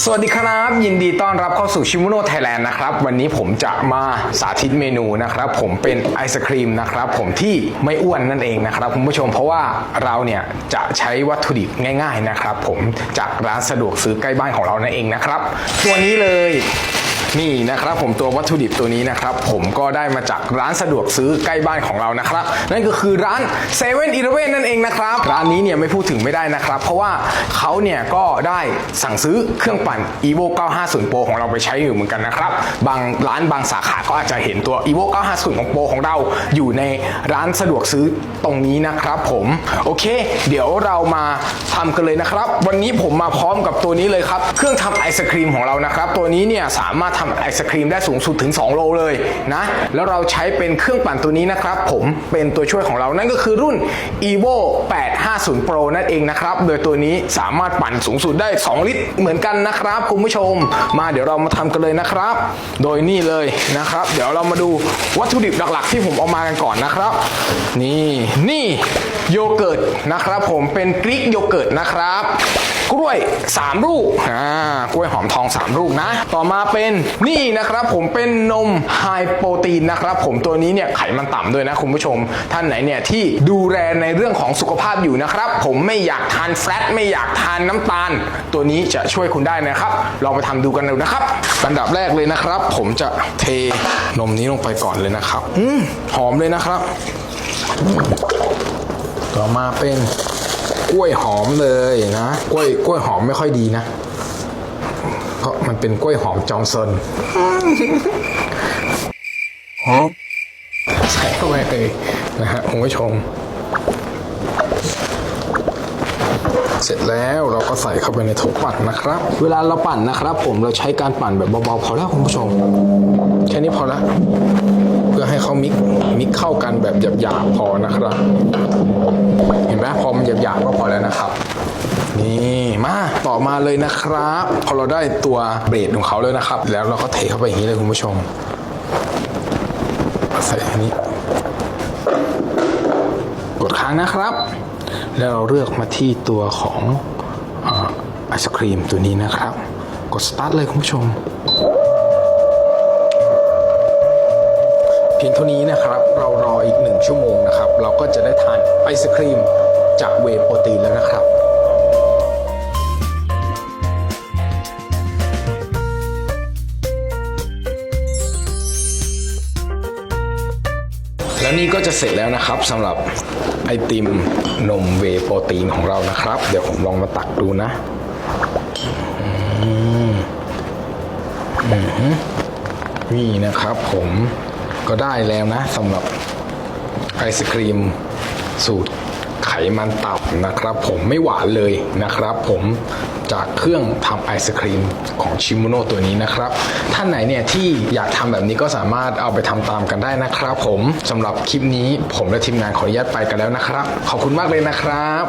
สวัสดีครับ ยินดีต้อนรับเข้าสู่ชิมุโนไทยแลนด์นะครับ วันนี้ผมจะมาสาธิตเมนูนะครับ ผมเป็นไอศครีมนะครับ ผมที่ไม่อ้วนนั่นเองนะครับคุณผู้ชมเพราะว่าเราเนี่ยจะใช้วัตถุดิบง่าย ๆนะครับ ผมจากร้านสะดวกซื้อใกล้บ้านของเรานั่นเองนะครับ ตัวนี้เลย นี่นะครับผมตัววัตถุดิบตัวนี้นะครับผมก็ได้มาจากร้านสะดวกซื้อใกล้บ้านของเรานะครับนั่นก็คือร้าน7 e เ e ่ e อนั่นเองนะครับร้านนี้เนี่ยไม่พูดถึงไม่ได้นะครับ เพราะว่าเขาเนี่ยก็ได้สั่งซื้อเครื่องปั่น evo 950 pro ของเราไปใช้อยู่เหมือนกันนะครับบางร้านบางสาขาก็อาจจะเห็นตัว evo 950 ของ pro ของเราอยู่ในร้านสะดวกซื้อตรงนี้นะครับผมโอเค เดี๋ยวเรามาทำกันเลยนะครับ วันนี้ผมมาพร้อมกับตัวนี้เลยครับ เครื่องทำไอศครีมของเรานะครับ ตัวนี้เนี่ยสามารถทำไอศครีมได้สูงสุดถึง 2 โลเลยนะ แล้วเราใช้เป็นเครื่องปั่นตัวนี้นะครับ ผมเป็นตัวช่วยของเรานั่นก็คือรุ่น evo 850 pro นั่นเองนะครับ โดยตัวนี้สามารถปั่นสูงสุดได้ 2 ลิตรเหมือนกันนะครับ คุณผู้ชม มาเดี๋ยวเรามาทำกันเลยนะครับ โดยนี่เลยนะครับ เดี๋ยวเรามาดูวัตถุดิบหลัก ๆ ที่ผมเอามากันก่อนนะครับ นี่นี่โยเกิร์ตนะครับ ผมเป็นกรีกโยเกิร์ตนะครับ กล้วย 3 ลูกอ่ากล้วยหอมทอง 3 ลูกนะ ต่อมาเป็นนี่นะครับผมเป็นนมไฮโปรตีนนะครับผมตัวนี้เนี่ยไขมันต่ำด้วยนะคุณผู้ชม ท่านไหนเนี่ยที่ดูแลในเรื่องของสุขภาพอยู่นะครับ ผมไม่อยากทานแฟตไม่อยากทานน้ำตาล ตัวนี้จะช่วยคุณได้นะครับ ลองไปทำดูกันดูนะครับอันดับแรกเลยนะครับ ผมจะเทนมนี้ลงไปก่อนเลยนะครับ อืมหอมเลยนะครับ ต่อมาเป็น กล้วยหอมเลยนะกล้วยกล้วยหอมไม่ค่อยดีนะเพราะมันเป็นกล้วยหอมจองเซินหอมใส่เข้าไปเลยนะฮะคุณผู้ชม เสร็จแล้วเราก็ใส่เข้าไปในโถปั่นนะครับ เวลาเราปั่นนะครับ ผมเราใช้การปั่นแบบเบาๆพอแล้วคุณผู้ชม แค่นี้พอแล้วเพื่อให้เขามิกมิก เข้ากันแบบหยาบๆพอนะครับ เห็นไหมพอมันหยาบๆก็พอแล้วนะครับ นี่มาต่อมาเลยนะครับพอเราได้ตัวเบรดของเขาเลยนะครับ แล้วเราก็เทเข้าไปอย่างนี้เลยคุณผู้ชมใส่อันนี้กดค้างนะครับ แล้วเราเลือกมาที่ตัวของอไอศครีมตัวนี้นะครับ กดสตาร์ทเลยคุณผู้ชม พียงเท่านี้นะครับ เรารออีกหนึ่งชั่วโมงนะครับ เราก็จะได้ทานไอศครีมจากเวโปรตีนแล้วนะครับแล้วนี่ก็จะเสร็จแล้วนะครับสำหรับไอติมนมเวโปรตีนของเรานะครับ เดี๋ยวผมลองมาตักดูนะอืมอือหือนี่นะครับผม ก็ได้แล้วนะสำหรับไอศครีมสูตรไขมันต่ำนะครับ ผมไม่หวานเลยนะครับ ผมจากเครื่องทำไอศครีมของชิมุโนตัวนี้นะครับ ท่านไหนเนี่ยที่อยากทำแบบนี้ก็สามารถเอาไปทำตามกันได้นะครับผมสำหรับคลิปนี้ผมและทีมงานขออนุญาตไปกันแล้วนะครับ ขอบคุณมากเลยนะครับ